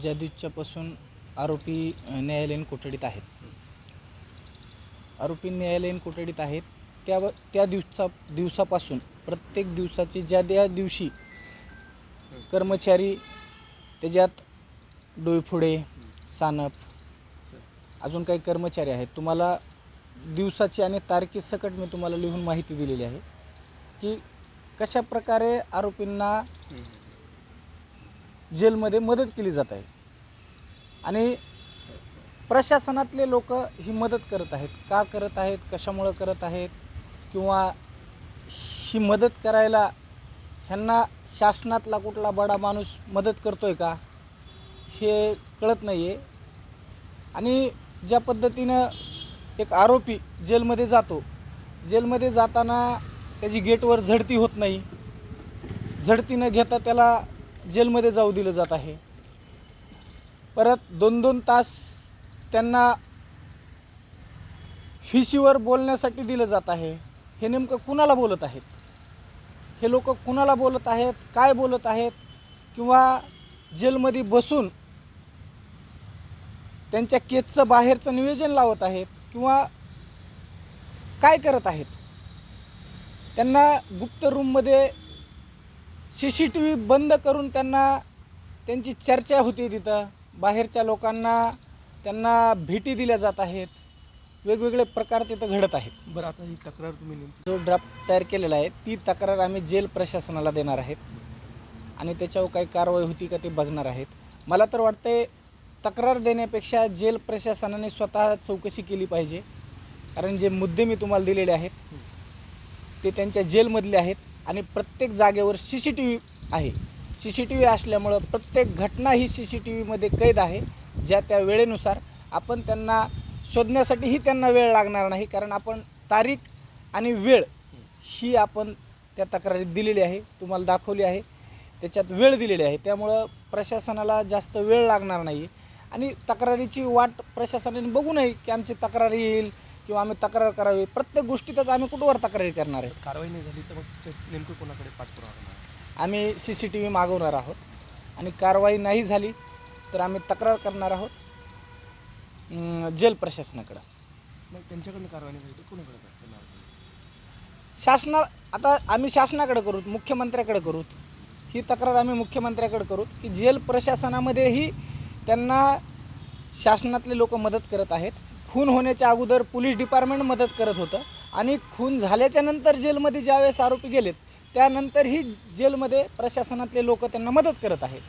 ज्या दिवसापासून आरोपी न्यायालयीन कोठडीत आहेत. आरोपी न्यायालयीन कोठडीत आहेत त्या त्या दिवसा दिवसापासून प्रत्येक दिवसाची ज्या त्या दिवशी कर्मचारी त्याच्यात डोईफुडे सानप अजून काही कर्मचारी आहेत. तुम्हाला दिवसाची आणि तारखेसकट मी तुम्हाला लिहून माहिती दिलेली आहे की कशा प्रकारे आरोपींना जेलमध्ये मदत केली जात आहे. आणि प्रशासनातले लोक ही मदत करत आहेत. का करत आहेत? कशामुळं करत आहेत? किंवा ही मदत करायला ह्यांना शासनातला कुठला बडा माणूस मदत करतो आहे का? हे कळत नाही आहे आणि ज्या पद्धतीनं एक आरोपी जेलमध्ये जातो जेलमध्ये जाताना त्याची गेटवर झडती होत नाही. झडती न घेता त्याला जेलमध्ये जाऊ दिलं जात आहे. परत दोन दोन तास त्यांना हिशीवर बोलण्यासाठी दिलं जात आहे. हे नेमकं कुणाला बोलत आहेत? हे लोक कुणाला बोलत आहेत? काय बोलत आहेत? किंवा जेलमध्ये बसून त्यांच्या केसचं बाहेरचं नियोजन लावत आहेत? किंवा काय करत आहेत? त्यांना गुप्त रूममध्ये सी सी टी व्ही बंद करून त्यांना त्यांची चर्चा होती तिथं. बाहेरच्या लोकांना त्यांना भेटी दिल्या जात आहेत. वेगवेगळे प्रकार तिथं घडत आहेत. बरं आता ही तक्रार तुम्ही नेमकी जो ड्राफ्ट तयार केलेला आहे ती तक्रार आम्ही जेल प्रशासनाला देणार आहेत. आणि त्याच्यावर काही कारवाई होती का ते बघणार आहेत. मला तर वाटतंय तक्रार देण्यापेक्षा जेल प्रशासनाने स्वतः चौकशी केली पाहिजे. कारण जे मुद्दे मी तुम्हाला दिलेले आहेत ते त्यांच्या जेलमधले आहेत. आणि प्रत्येक जागेवर सी सी टी व्ही आहे. सी सी टी व्ही असल्यामुळं प्रत्येक घटना ही सी सी टी व्हीमध्ये कैद आहे. ज्या त्या वेळेनुसार आपण त्यांना शोधण्यासाठीही त्यांना वेळ लागणार नाही कारण आपण तारीख आणि वेळ ही आपण त्या तक्रारीत दिलेली आहे तुम्हाला दाखवली आहे. त्याच्यात वेळ दिलेली आहे. त्यामुळं प्रशासनाला जास्त वेळ लागणार नाही आणि तक्रारीची वाट प्रशासनाने बघू नये की आमची तक्रार येईल किंवा आम्ही तक्रार करावी प्रत्येक गोष्टीतच आम्ही कुठवर तक्रारी करणार आहे? कारवाई नाही झाली तर मग ते नेमकं कोणाकडे पाठपुरावा करणार? आम्ही सी सी टी व्ही मागवणार आहोत आणि कारवाई नाही झाली तर आम्ही तक्रार करणार आहोत अं, जेल प्रशासनाकडं. मग त्यांच्याकडनं कारवाई नाही झाली तर कोणाकडे करणार? शासना आता आम्ही शासनाकडे करू मुख्यमंत्र्याकडे करू. ही तक्रार आम्ही मुख्यमंत्र्याकडे करू की जेल प्रशासनामध्येही त्यांना शासनातले लोक मदत करत आहेत. खून होण्याच्या अगोदर पोलीस डिपार्टमेंट मदत करत होतं. आणि खून झाल्याच्यानंतर जेलमध्ये ज्यावेळेस आरोपी गेलेत त्यानंतरही जेलमध्ये प्रशासनातले लोक त्यांना मदत करत आहेत.